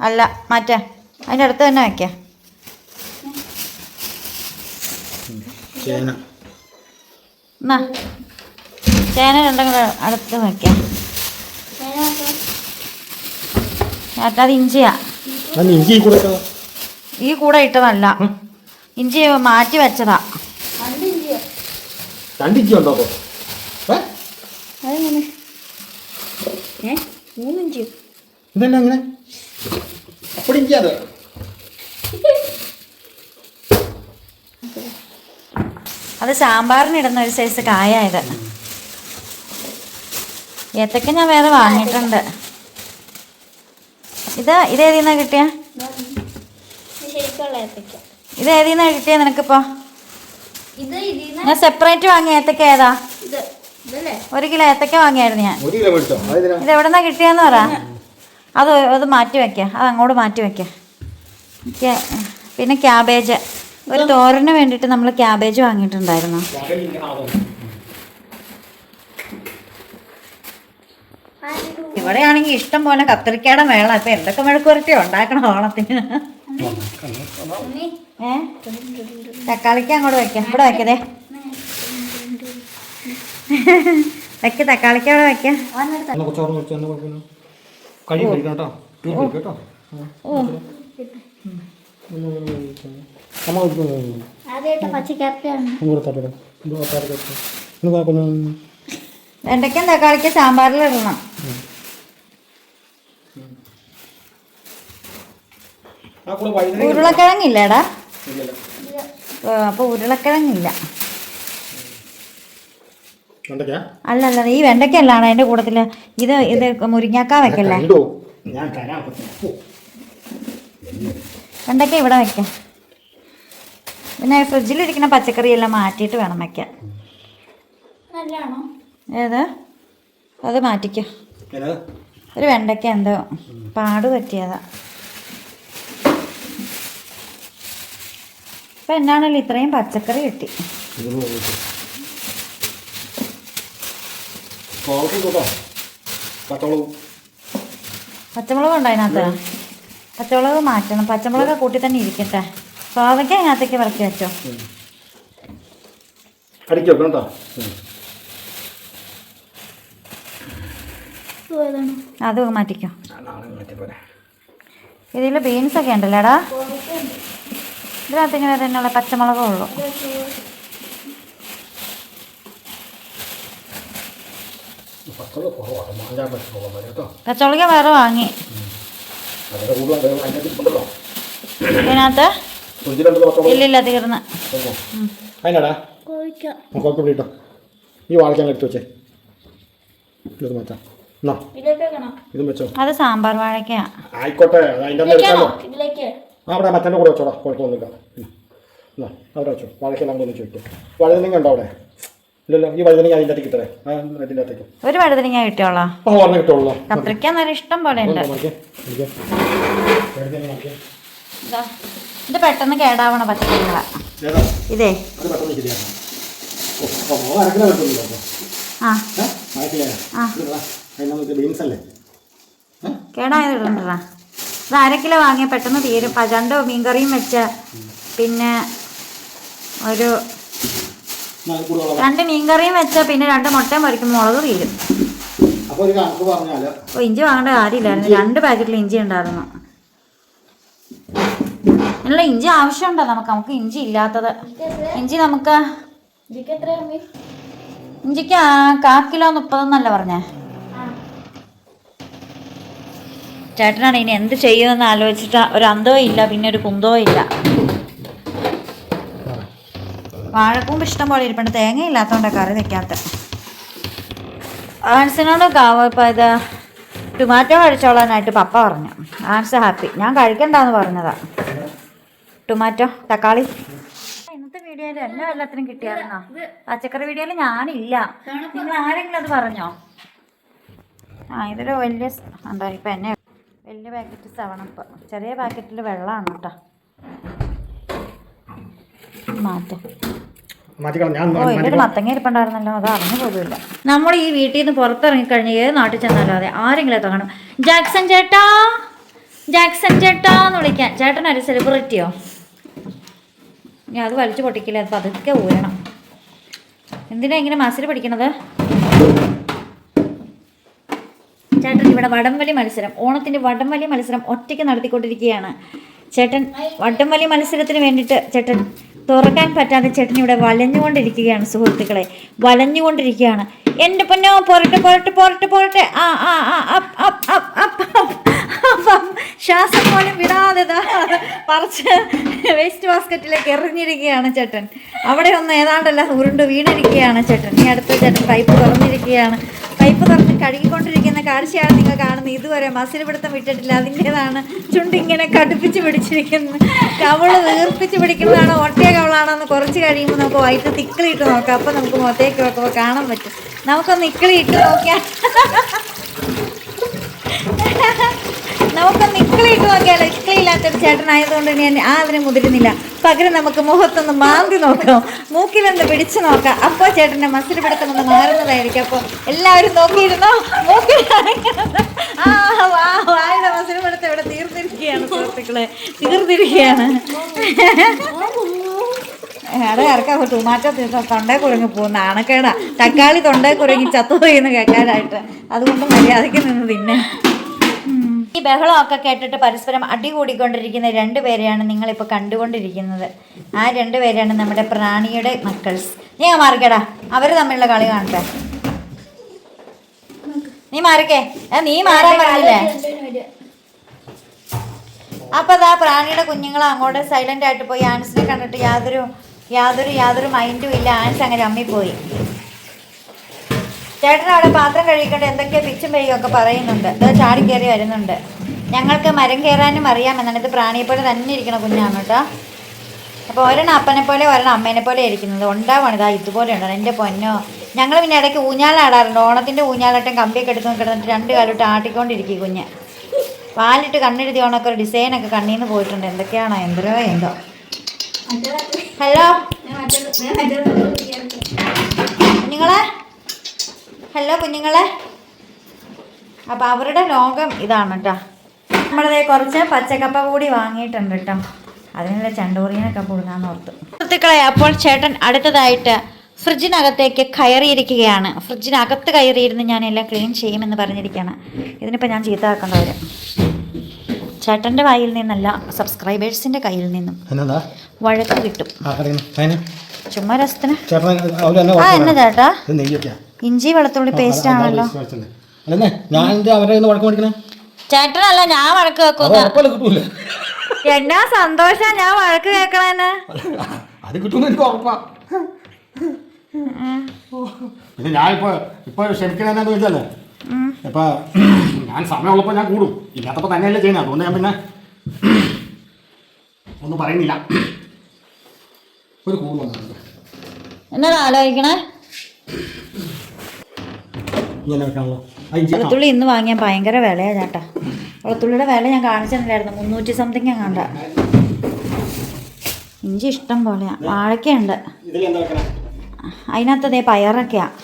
അല്ല മാറ്റ. അതിന്റെ അടുത്ത് തന്നെ വെക്ക. ചേന. എന്നാ. ചേന രണ്ടും കൂടെ അടുത്ത് വെക്കാം അതിനകത്ത് ചേട്ടാ അത് ഇഞ്ചിയാ. ഇഞ്ചി ഈ കൂടെ ഇട്ടതല്ല. ഇഞ്ചി മാറ്റി വെച്ചതാ. രണ്ട് ഇഞ്ചി ഉണ്ടോ ഇതെന്നാ അങ്ങനെ അപ്പടി അത്. അത് സാമ്പാറിന് ഇടുന്ന ഒരു സൈസ് കായ ഇത്. ഏത്തക്ക ഞാൻ വേറെ വാങ്ങിയിട്ടുണ്ട്. ഇത് ഇത് ഏതിൽ നിന്നാണ് കിട്ടിയ? ഇത് ഏതിന്നാ കിട്ടിയ നിനക്കിപ്പോ? ഞാൻ സെപ്പറേറ്റ് വാങ്ങിയ ഏത്തക്ക ഏതാ? ഒരു കിലോ ഏത്തക്ക വാങ്ങിയായിരുന്നു ഞാൻ. ഇത് എവിടെ നിന്നാണ് കിട്ടിയെന്ന് പറ. അത് അത് മാറ്റി വെക്കാം. അത് അങ്ങോട്ട് മാറ്റി വെക്കാം. പിന്നെ ക്യാബേജ്. ഒരു തോരന് വേണ്ടിയിട്ട് നമ്മൾ ക്യാബേജ് വാങ്ങിയിട്ടുണ്ടായിരുന്നു. ഇവിടെയാണെങ്കിൽ ഇഷ്ടം പോലെ കത്തിരിക്കയുടെ മേള ഇപ്പൊ എന്തൊക്കെ മെഴുക്കുരട്ടി ഉണ്ടാക്കണം ഓണത്തിന് ഏ തക്കാളിക്ക് അങ്ങോട്ട് വെക്കാം ഇവിടെ വെക്കതേ വെക്ക തക്കാളിക്ക് അവിടെ വെക്കാം വെണ്ടയ്ക്കും തക്കാളിക്ക് കുറച്ചോറ് കുറച്ച് തന്നെ കുഴപ്പമില്ല കഴി കഴിക്കണം കേട്ടോ ടൂർ കഴിക്കും കേട്ടോ അമ്മ ആദ്യമായിട്ട് പച്ചക്കറിയാണ് ഇങ്ങോട്ട് തട്ടിടാം ഇന്ന് കുഴപ്പമില്ല വെണ്ടയ്ക്കും തക്കാളിക്ക് സാമ്പാറിൽ ഇടണം ആ കൂടെ വഴുതന ഉരുളക്കിഴങ്ങില്ലേടാ. അപ്പൊ ഉരുളക്കിഴങ്ങില്ല. അല്ല അല്ല ഈ വെണ്ടയ്ക്കല്ലാണ് അതിന്റെ കൂട്ടത്തിൽ? ഇത് ഇത് മുരിങ്ങാക്ക വെക്കല്ലേ? വെണ്ടയ്ക്ക ഇവിടെ വെക്കാം. പിന്നെ ഫ്രിഡ്ജിലിരിക്കുന്ന പച്ചക്കറി എല്ലാം മാറ്റിയിട്ട് വേണം വെക്കാൻ. ഏത്? അത് മാറ്റിക്കോ? ഒരു വെണ്ടയ്ക്ക എന്തോ. പാട് പറ്റിയതാ. ഇപ്പം എന്നാണല്ലോ ഇത്രയും പച്ചക്കറി കിട്ടി. പച്ചമുളകും. ഉണ്ടോ അതിനകത്ത്? പച്ചമുളക് മാറ്റണം. പച്ചമുളക് കൂട്ടി തന്നെ ഇരിക്കട്ടെ. കോവയ്ക്ക അതിനകത്തേക്ക് പറക്കി വെച്ചോ. അടിക്കി കേട്ടോ അത് മാറ്റിക്കോ. ഇതിൽ ബീൻസ് മാറ്റി പോരെ ഇതിൽ ബീൻസൊക്കെ ഉണ്ടല്ലോടാ? ഇതിനകത്ത് ഇങ്ങനെ തന്നെയുള്ള പച്ചമുളകേ ഉള്ളൂ പച്ചമുളക് വേറെ വാങ്ങി. ഇതിനകത്ത് ഇല്ലില്ല തീർന്ന്. അതിനാടാ? കോഴിക്ക. നമുക്ക് കേട്ടോ. ഈ വാഴയ്ക്കാൻ എടുത്ത് വെച്ചേ. ഇത് മാറ്റാം. എന്നാ ഇതും വെച്ചോ. അത് സാമ്പാർ വാഴയ്ക്കാ. ആയിക്കോട്ടെ അത് അതിന്റെ അവിടെ മറ്റന്റെ കൂടെ വെച്ചോടാ കുഴപ്പമൊന്നുമില്ല. എന്നാ അവിടെ വെച്ചോ. വഴക്കെല്ലാം കൂടെ ചോദിക്കും വഴുതനങ്ങ ഉണ്ടോ അവിടെ? ഇല്ലല്ലോ ഈ വഴുതനങ്ങ അതിന്റെ അടുത്ത് കിട്ടേ അതിന്റെ അകത്തേക്ക്. ഒരു വഴുതനങ്ങ കിട്ടിയോളാം? ഓ ഓർമ്മ കിട്ടുള്ളൂ. കത്രിക്ക നല്ല ഇഷ്ടം പോലെ ഉണ്ട്. ഇതാ പെട്ടെന്ന് കേടാവണ പച്ചക്കറികളാ. ഇതേ. ആ. ആ. അതിന് ഇത് അര കിലോ വാങ്ങിയ പെട്ടെന്ന് തീരും. രണ്ട് മീൻകറിയും വെച്ച പിന്നെ ഒരു രണ്ട് മീൻകറിയും വെച്ച പിന്നെ രണ്ട് മുട്ടയും പൊരിക്കും മുളക് തീരും. അപ്പൊ ഇഞ്ചി വാങ്ങേണ്ട കാര്യമില്ലായിരുന്നു. രണ്ട് പാക്കറ്റിൽ ഇഞ്ചി ഉണ്ടായിരുന്നു. അല്ല ഇഞ്ചി ആവശ്യമുണ്ടോ നമുക്ക്? നമുക്ക് ഇഞ്ചി ഇല്ലാത്തത്. ഇഞ്ചി നമുക്ക് ഇഞ്ചിക്ക് കാ കിലോ മുപ്പതെന്നല്ല പറഞ്ഞേ? ചേട്ടനാണ് ഇനി എന്ത് ചെയ്യുമെന്ന് ആലോചിച്ചിട്ട് ഒരു അന്തവും ഇല്ല പിന്നെ ഒരു കുന്തവും ഇല്ല. വാഴക്കൂമ്പ് ഇഷ്ടം പോലെ ഇരിപ്പുണ്ട്. തേങ്ങ ഇല്ലാത്തതുകൊണ്ട് കറി വെക്കാത്ത. ആൻസിനോട് കാവ ഇപ്പം ഇത്? ടൊമാറ്റോ കഴിച്ചോളാനായിട്ട് പപ്പ പറഞ്ഞു. ആൻസ് ഹാപ്പി ഞാൻ കഴിക്കണ്ടെന്ന് പറഞ്ഞതാ. ടൊമാറ്റോ തക്കാളി. ഇന്നത്തെ വീഡിയോയിൽ എല്ലാ എല്ലാത്തിനും കിട്ടിയായിരുന്നോ? പച്ചക്കറി വീഡിയോയിൽ ഞാനില്ല. നിങ്ങൾ ആരെങ്കിലും അത് പറഞ്ഞോ? ആ ഇതൊരു വലിയ എന്താ ഇപ്പം എന്നെ വലിയ പാക്കറ്റ് സവണപ്പ് ചെറിയ പാക്കറ്റിൽ വെള്ളമാണ് കേട്ടോ. മാറ്റം. മത്തങ്ങ ഇരിപ്പുണ്ടായിരുന്നല്ലോ. അത് അറിഞ്ഞു പോലുമില്ല. നമ്മൾ ഈ വീട്ടിൽ നിന്ന് പുറത്തിറങ്ങിക്കഴിഞ്ഞ് ഏത് നാട്ടിൽ ചെന്നാലും അതെ ആരെങ്കിലും എത്തണം കാണും. ജാക്സൺ ചേട്ടാ? ജാക്സൺ ചേട്ടാ എന്ന് വിളിക്കാൻ. ചേട്ടൻ ഒരു സെലിബ്രിറ്റിയോ? ഞാൻ അത് വലിച്ചു പൊട്ടിക്കില്ല? അത് പതുക്കെ ഊരണം. എന്തിനാ ഇങ്ങനെ മസിൽ പിടിക്കണത് ചേട്ടൻ ഇവിടെ വടംവലി മത്സരം ഓണത്തിന്റെ വടംവലി മത്സരം ഒറ്റയ്ക്ക് നടത്തിക്കൊണ്ടിരിക്കുകയാണ്. ചേട്ടൻ വടംവലി മത്സരത്തിന് വേണ്ടിയിട്ട് ചേട്ടൻ തുറക്കാൻ പറ്റാതെ ചേട്ടൻ ഇവിടെ വലഞ്ഞുകൊണ്ടിരിക്കുകയാണ് സുഹൃത്തുക്കളെ. വലഞ്ഞുകൊണ്ടിരിക്കുകയാണ്. എന്റെ പൊന്നോ പോരട്ടെ പോരട്ടെ പോരട്ടെ പോരട്ടെ. ആ ആ ആ ശ്വാസം പോലും വിടാതെ പറിച്ച് വേസ്റ്റ് ബാസ്ക്കറ്റിലേക്ക് എറിഞ്ഞിരിക്കുകയാണ് ചേട്ടൻ. അവിടെ ഒന്ന് ഏതാണ്ടല്ല ഉരുണ്ട് വീണിരിക്കുകയാണ് ചേട്ടൻ. ഈ അടുത്ത് ചേട്ടൻ പൈപ്പ് തുറന്നിരിക്കുകയാണ്. പൈപ്പ് തുറന്ന് കഴുകിക്കൊണ്ടിരിക്കുന്ന കാഴ്ചയാണ് നിങ്ങൾ കാണുന്നത്. ഇതുവരെ മസിൽ പിടുത്തം വിട്ടിട്ടില്ല അതിന്റെതാണ് ചുണ്ടിങ്ങനെ കടുപ്പിച്ച് പിടിച്ചിരിക്കുന്നത്. കവൾ വീർപ്പിച്ച് പിടിക്കുന്നതാണോ. ഒട്ടയ കവളാണോ എന്ന് കുറച്ച് കഴിയുമ്പോൾ നമുക്ക് വൈറ്റ് തിക്കിളിയിട്ട് നോക്കാം. അപ്പോൾ നമുക്ക് മുഖത്തേക്ക് നോക്കുമ്പോൾ കാണാൻ പറ്റും. നമുക്കൊന്ന് ഇക്കിളിയിട്ട് നോക്കിയാൽ നമുക്ക് നിക്കിളിയിട്ട് നോക്കിയാൽ ഇക്കിളിയില്ലാത്തൊരു ചേട്ടനായതുകൊണ്ട് ഞാൻ ആ അതിനെ മുതിരുന്നില്ല. പകരം നമുക്ക് മുഖത്തൊന്ന് മാന്തി നോക്കാം. മൂക്കിലൊന്ന് പിടിച്ചു നോക്കാം. അപ്പോൾ ചേട്ടന്റെ മസിൽ പിടുത്തം ഒന്ന് മാറുന്നതായിരിക്കും. അപ്പോൾ എല്ലാവരും നോക്കിയിരുന്നോ? മൂക്കിൽ. ആ വായുടെ മസിൽ പിടുത്തം ഇവിടെ തീർന്നിരിക്കുകയാണ് സുഹൃത്തുക്കളെ. തീർന്നിരിക്കുകയാണ്. അത് ഇറക്കാൻ ടൊമാറ്റോ തൊണ്ടേ കുരങ്ങി പോകും നാണക്കേടാ തക്കാളി തൊണ്ടേ കുരങ്ങി ചത്തുപോയിന്ന് കേൾക്കാനായിട്ട്. അതുകൊണ്ട് മര്യാദയ്ക്ക് നിന്ന് തിന്നെ. ഈ ബഹളമൊക്കെ കേട്ടിട്ട് പരസ്പരം അടി കൂടിക്കൊണ്ടിരിക്കുന്ന രണ്ടുപേരെയാണ് നിങ്ങളിപ്പോൾ കണ്ടുകൊണ്ടിരിക്കുന്നത്. ആ രണ്ടുപേരാണ് നമ്മുടെ പ്രാണിയുടെ മക്കൾസ്. നീ മാറിക്കടാ. അവർ തമ്മിലുള്ള കളി കാണട്ടെ. നീ മാറിക്കേ. നീ മാറാൻ പറഞ്ഞില്ലേ? അപ്പൊ അതാ പ്രാണിയുടെ കുഞ്ഞുങ്ങൾ അങ്ങോട്ട് സൈലന്റ് ആയിട്ട് പോയി. ആൻസിനെ കണ്ടിട്ട് യാതൊരു യാതൊരു യാതൊരു മൈൻഡും ഇല്ല. ആൻസ് അങ്ങനെ അമ്മിപ്പോയി ചേട്ടൻ അവിടെ പാത്രം കഴിക്കട്ടെ എന്തൊക്കെയോ പിച്ചും പെയ്യും ഒക്കെ പറയുന്നുണ്ട് ഇത് ചാടി കയറി വരുന്നുണ്ട് ഞങ്ങൾക്ക് മരം കയറാനും അറിയാമെന്നാണ് ഇത് പ്രാണിയെപ്പോലെ തന്നെ ഇരിക്കണ കുഞ്ഞാണ് കേട്ടോ അപ്പോൾ ഒരെണ്ണം അപ്പനെ പോലെ ഒരെണ്ണം അമ്മേനെ പോലെ ഇരിക്കുന്നത് ഉണ്ടാവാണ് ഇതാ ഇതുപോലെ ഉണ്ടോ എന്റെ പൊന്നോ ഞങ്ങൾ പിന്നെ ഇടയ്ക്ക് ഊഞ്ഞാലാടാറുണ്ട് ഓണത്തിന്റെ ഊഞ്ഞാലാട്ടം കമ്പിയൊക്കെ എടുത്ത് കിടന്നിട്ട് രണ്ട് കാലിട്ട് ആട്ടിക്കൊണ്ടിരിക്കും കുഞ്ഞ് പാലിട്ട് കണ്ണെഴുതി ഓണൊക്കെ ഒരു ഡിസൈനൊക്കെ കണ്ണിൽ നിന്ന് പോയിട്ടുണ്ട് എന്തൊക്കെയാണോ എന്തോ എന്തോ ഹലോ കുഞ്ഞുങ്ങളെ ഹലോ കുഞ്ഞുങ്ങളെ. അപ്പം അവരുടെ ലോകം ഇതാണ് കേട്ടോ നമ്മളതേ കുറച്ച് പച്ചക്കപ്പ കൂടി വാങ്ങിയിട്ടുണ്ട് കേട്ടോ അതിനുള്ള ചണ്ടോറിയനൊക്കെ പുഴുങ്ങാന്ന് ഓർത്തു. സുഹൃത്തുക്കളെ അപ്പോൾ ചേട്ടൻ അടുത്തതായിട്ട് ഫ്രിഡ്ജിനകത്തേക്ക് കയറിയിരിക്കുകയാണ്. ഫ്രിഡ്ജിനകത്ത് കയറിയിരുന്ന് ഞാൻ എല്ലാം ക്ലീൻ ചെയ്യുമെന്ന് പറഞ്ഞിരിക്കുകയാണ്. ഇതിനിപ്പോൾ ഞാൻ ചീത്ത ആക്കേണ്ട വരും ചേട്ടന്റെ വായിൽ നിന്നല്ല സബ്സ്ക്രൈബേഴ്സിന്റെ കയ്യിൽ നിന്നും വഴക്ക് കിട്ടും. ചുമ്മാ രസത്തിന്. ആ എന്നാ ചേട്ടാ ഇഞ്ചി വെളുത്തുള്ളി പേസ്റ്റ് ആണല്ലോ. ഞാൻ അവരെ വഴക്ക് മേടിക്കണേ? ചേട്ടനല്ല ഞാൻ വഴക്ക് വെക്കൂല. വെക്കുന്ന എന്നാ സന്തോഷാ ഞാൻ വഴക്ക് കേക്കണേന്ന് അത് കിട്ടുന്ന എനിക്ക് ഉറപ്പാ. പിന്നെ ഞാൻ ഇപ്പൊ ക്ഷമിക്കണെന്നു വെച്ചാലേ ഇപ്പൊ ഞാൻ സമയമുള്ളപ്പോ ഞാൻ കൂടും. ഇല്ലാത്തപ്പോൾ തന്നെയല്ലേ ചെയ്യുന്നത് അതുകൊണ്ട് ഞാൻ പിന്നെ ഒന്നും പറയുന്നില്ല. ഒരു കൂടു എന്നതാ ആലോചിക്കണേ? വെളുത്തുള്ളി ഇന്ന് വാങ്ങിയാൽ ഭയങ്കര വിലയാണ് ചേട്ടാ. വെളുത്തുള്ളിയുടെ വില ഞാൻ കാണിച്ചിട്ടുണ്ടായിരുന്നു മുന്നൂറ്റി സംതിങ് കണ്ട ഇഞ്ചി ഇഷ്ടം പോലെയാണ് വാഴക്കയുണ്ട്. വെക്കണേ? അതിനകത്ത് ദേ പയറൊക്കെയാണ്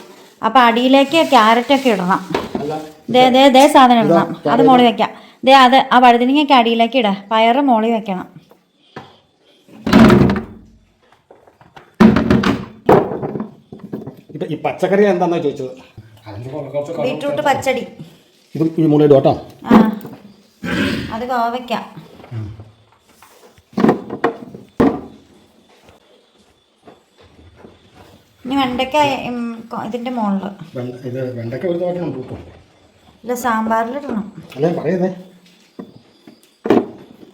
അപ്പൊ അടിയിലേക്ക് ക്യാരറ്റൊക്കെ ഇടണം. ദേ ദേ ദേ സാധനം ഇടണം. അത് മോളി വെക്കാം. ദേ അത് ആ വഴുതിനിങ്ങയൊക്കെ അടിയിലേക്ക് ഇട. പയറ് മോളി വെക്കണം. ഈ പച്ചക്കറി എന്താണെന്നാ ചോദിച്ചത്? ബീട്രൂട്ട് പച്ചടി. ഇത് ഈ മുളയിടും കേട്ടോ ആ. അത് കോവയ്ക്ക ഇനി വെണ്ടയ്ക്ക ഇതിന്റെ മുകളിൽ ഇത് വെണ്ടയ്ക്ക ഒരു കേട്ടോ. ഇല്ല സാമ്പാറിലിടണം അല്ലേ പറയുന്നേ.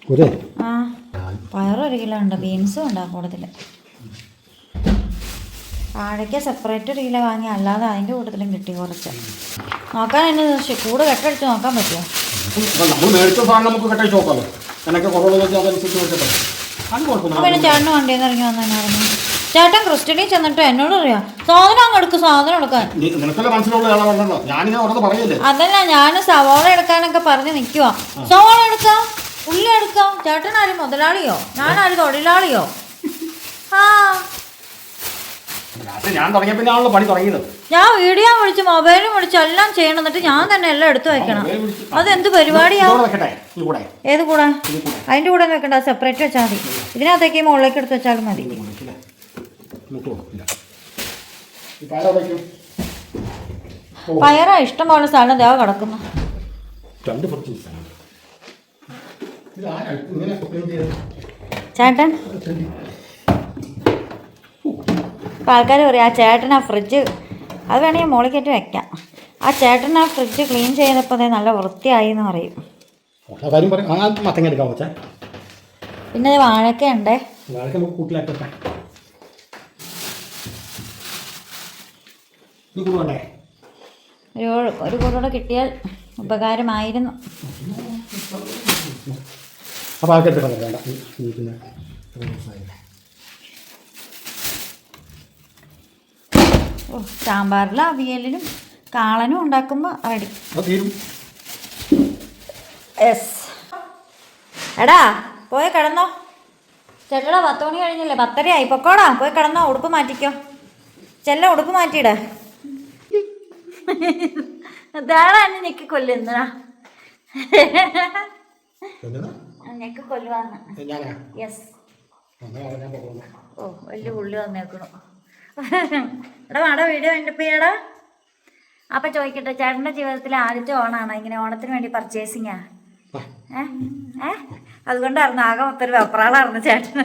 ഒരു. ആ. പയറ് ഒരു കിലോ ഉണ്ട് ബീൻസും ഉണ്ട് കൂടുതൽ വാഴയ്ക്ക സെപ്പറേറ്റ് ഒരു കിലോ വാങ്ങി അല്ലാതെ അതിന്റെ കൂട്ടത്തിലും കിട്ടി കുറച്ച്. നോക്കാൻ എന്നെ കൂട് കെട്ടടിച്ച് നോക്കാൻ പറ്റുമോ നമ്മൾ മേടിച്ച സാധനം നമുക്ക് കെട്ടഴിച്ച് നോക്കാമല്ലോ എന്നൊക്കെ കുറവുള്ളത് വെച്ചാൽ അതനുസരിച്ച് മേടിച്ചിട്ട് അത് അപ്പോൾ പിന്നെ ചേട്ടന് വണ്ടിയിൽ നിന്ന് ഇറങ്ങി വന്നായിരുന്നു ചേട്ടൻ ക്രിസ്റ്റഡിയിൽ ചെന്നിട്ട് എന്നോട് അറിയാം സാധനം അങ്ങ് എടുക്കും സാധനം എടുക്കാൻ. അതല്ല ഞാൻ സവാള എടുക്കാനൊക്കെ പറഞ്ഞ് നിൽക്കുവാ സവാള എടുക്കാം? ഉള്ളി എടുക്കാം? ചേട്ടൻ ആരും മുതലാളിയോ? ഞാൻ ആരും തൊഴിലാളിയോ? ആ. ഞാൻ തുടങ്ങിയ പിന്നെ ആണല്ലോ പണി തുടങ്ങിയത്. ഞാൻ വീഡിയോ വിളിച്ച് മൊബൈലും വിളിച്ച് എല്ലാം ചെയ്യണം. എന്നിട്ട് ഞാൻ തന്നെ എല്ലാം എടുത്തു വെക്കണം. അത് എന്ത് അതെന്ത് പരിപാടിയാ? ഏത് കൂടെ? അതിന്റെ കൂടെ വെക്കണ്ട സെപ്പറേറ്റ് വെച്ചാൽ മതി. ഇതിനകത്തേക്ക് ഈ മുകളിലേക്ക് എടുത്ത് വെച്ചാലും മതി. പയറാ ഇഷ്ടം പോലെ സ്ഥലം. ദേവ കിടക്കുന്നു. രണ്ട് ഇപ്പം ആൾക്കാർ പറയും ആ ചേട്ടൻ ആ ഫ്രിഡ്ജ് അത് വേണമെങ്കിൽ മുകളിൽ കയറ്റി വെക്കാം. ആ ചേട്ടൻ ആ ഫ്രിഡ്ജ് ക്ലീൻ ചെയ്തപ്പോൾ നല്ല വൃത്തിയായി എന്ന് പറയും. പിന്നെ വാഴക്ക ഉണ്ടേ. ഒരു ഒരു കൂടെ കിട്ടിയാൽ ഉപകാരമായിരുന്നു. അപ്പോൾ ആ വേണ്ട ഈ- ഈ പിന്നെ ഒരു ദിവസമായില്ലേ. ഓ സാമ്പാറിലും അവിയലിലും കാളനും ഉണ്ടാക്കുമ്പോൾ റെഡി എസ് യെസ് എടാ പോയി കിടന്നോ. ചെല്ലടാ പത്ത് മണി കഴിഞ്ഞില്ലേ? പത്തരയായി. പൊക്കോടാ പോയി കിടന്നോ ഉടുപ്പ് മാറ്റിക്കോ. ചെല്ല ഉടുപ്പ് മാറ്റിയിട. ഇതാണ് എന്നെ ഞെക്കി കൊല്ലുന്നതാ? ഞെക്കി കൊല്ലുവാന്ന്. യെസ് ഓ വലിയ ഉള്ളി വന്നേക്കണു. എടാ വാടാ വീഡിയോ എന്റെ അപ്പൊ ചോദിക്കട്ടെ ചേട്ടന്റെ ജീവിതത്തിലെ ആദ്യത്തെ ഓണാണോ? ഇങ്ങനെ ഓണത്തിന് വേണ്ടി പർച്ചേസിങ്ങാ അതുകൊണ്ടായിരുന്നു ആകെ മൊത്തം ഒരു വെപ്രാളായിരുന്നു ചേട്ടൻ.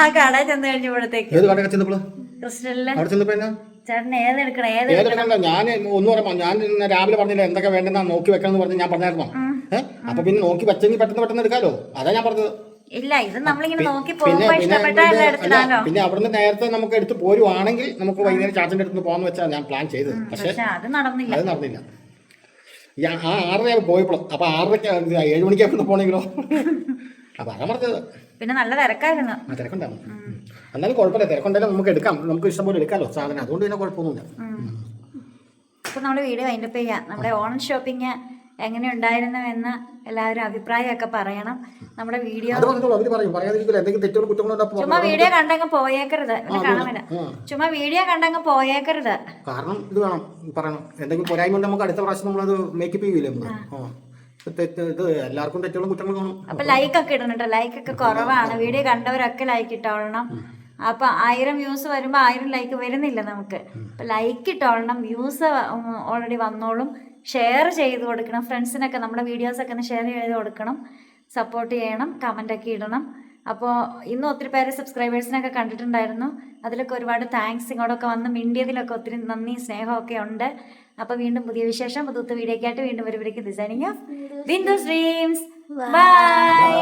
ആ കട ചെന്ന് കഴിഞ്ഞപ്പോഴത്തേക്ക് ഏത് ചേട്ടൻ ഏതെടുക്കണം ഏത് എടുക്കണം? ഞാൻ ഒന്നും പറയാം ഞാൻ രാവിലെ പറഞ്ഞില്ല എന്തൊക്കെ വേണ്ടെന്നാ നോക്കി വെക്കണം എന്ന് പറഞ്ഞ് ഞാൻ പറഞ്ഞായിരുന്നോ? അപ്പൊ പിന്നെ നോക്കി വെച്ചെങ്കിൽ പെട്ടെന്ന് പെട്ടെന്ന് എടുക്കാലോ? അതാ ഞാൻ പറഞ്ഞത്. ഇല്ല ഇത് നമ്മളിങ്ങനെ നോക്കി പിന്നെ പോകുമ്പോ പിന്നെ അവിടുന്ന് നേരത്തെ നമുക്ക് എടുത്ത് പോരുവാണെങ്കിൽ നമുക്ക് വൈകുന്നേരം ചാച്ചന്റെ അടുത്ത് പോകാന്ന് വെച്ചാൽ ഞാൻ പ്ലാൻ ചെയ്തത്. പക്ഷെ പക്ഷെ അത് നടന്നില്ല. അത് നടന്നില്ല. ഈ ആ ആറര പോയപ്പോൾ അപ്പൊ ആറരയ്ക്ക് ഏഴ് അവിടെ പോണെങ്കിലോ? അപ്പൊ അതാ പറഞ്ഞത്. പിന്നെ നല്ല തിരക്കായിരുന്നു. ആ തിരക്കുണ്ടാവും. എന്നാലും കുഴപ്പമില്ല തിരക്കുണ്ടെങ്കിലും നമുക്ക് എടുക്കാം. നമുക്ക് ഇഷ്ടംപോലെ എടുക്കാമല്ലോ സാധനം. അതുകൊണ്ട് പിന്നെ കുഴപ്പമൊന്നുമില്ല. അപ്പൊ നമ്മുടെ വീഡിയോ അതിന്റെ ചെയ്യാം. നമ്മുടെ ഓൺലൈൻ ഷോപ്പിംഗ് എങ്ങനെ ഉണ്ടായിരുന്നു എന്ന് എല്ലാവരും അഭിപ്രായമൊക്കെ പറയണം. നമ്മുടെ വീഡിയോ ചുമ്മാ വീഡിയോ കണ്ടങ്ങ് പോയേക്കരുത്. കാണാൻ ചുമ്മാ വീഡിയോ കണ്ടങ്ങ് പോയേക്കരുത്. കാരണം ഇത് വേണം. പറയണം. എന്തെങ്കിലും പോരായ്മ നമുക്ക് അടുത്ത പ്രാവശ്യം നമ്മളത് മേക്കപ്പ് ചെയ്യൂലേ എല്ലാവർക്കും തെറ്റുകളും കുറ്റങ്ങളും കാണും. അപ്പൊ ലൈക്ക് ഒക്കെ ഇടണം കേട്ടോ ലൈക്ക് ഒക്കെ കുറവാണ്. വീഡിയോ കണ്ടവരൊക്കെ ലൈക്ക് ഇട്ടോളണം. അപ്പൊ ആയിരം വ്യൂസ് വരുമ്പോ ആയിരം ലൈക്ക് വരുന്നില്ല നമുക്ക്. അപ്പൊ ലൈക്ക് ഇട്ടോളണം. വ്യൂസ് ഓൾറെഡി വന്നോളും. ഷെയർ ചെയ്ത് കൊടുക്കണം. ഫ്രണ്ട്സിനൊക്കെ നമ്മുടെ വീഡിയോസൊക്കെ ഒന്ന് ഷെയർ ചെയ്ത് കൊടുക്കണം. സപ്പോർട്ട് ചെയ്യണം കമന്റ് ഒക്കെ ഇടണം. അപ്പോൾ ഇന്നും ഒത്തിരി പേര് സബ്സ്ക്രൈബേഴ്സിനൊക്കെ കണ്ടിട്ടുണ്ടായിരുന്നു. അതിലൊക്കെ ഒരുപാട് താങ്ക്സ് ഇങ്ങോട്ടൊക്കെ വന്ന് മിണ്ടിയതിലൊക്കെ ഒത്തിരി നന്ദി സ്നേഹമൊക്കെ ഉണ്ട്. അപ്പോൾ വീണ്ടും പുതിയ വിശേഷം പുതുത്ത വീഡിയോ ആയിട്ട് വീണ്ടും വരുമ്പോഴേക്കും designing of Bindu dreams by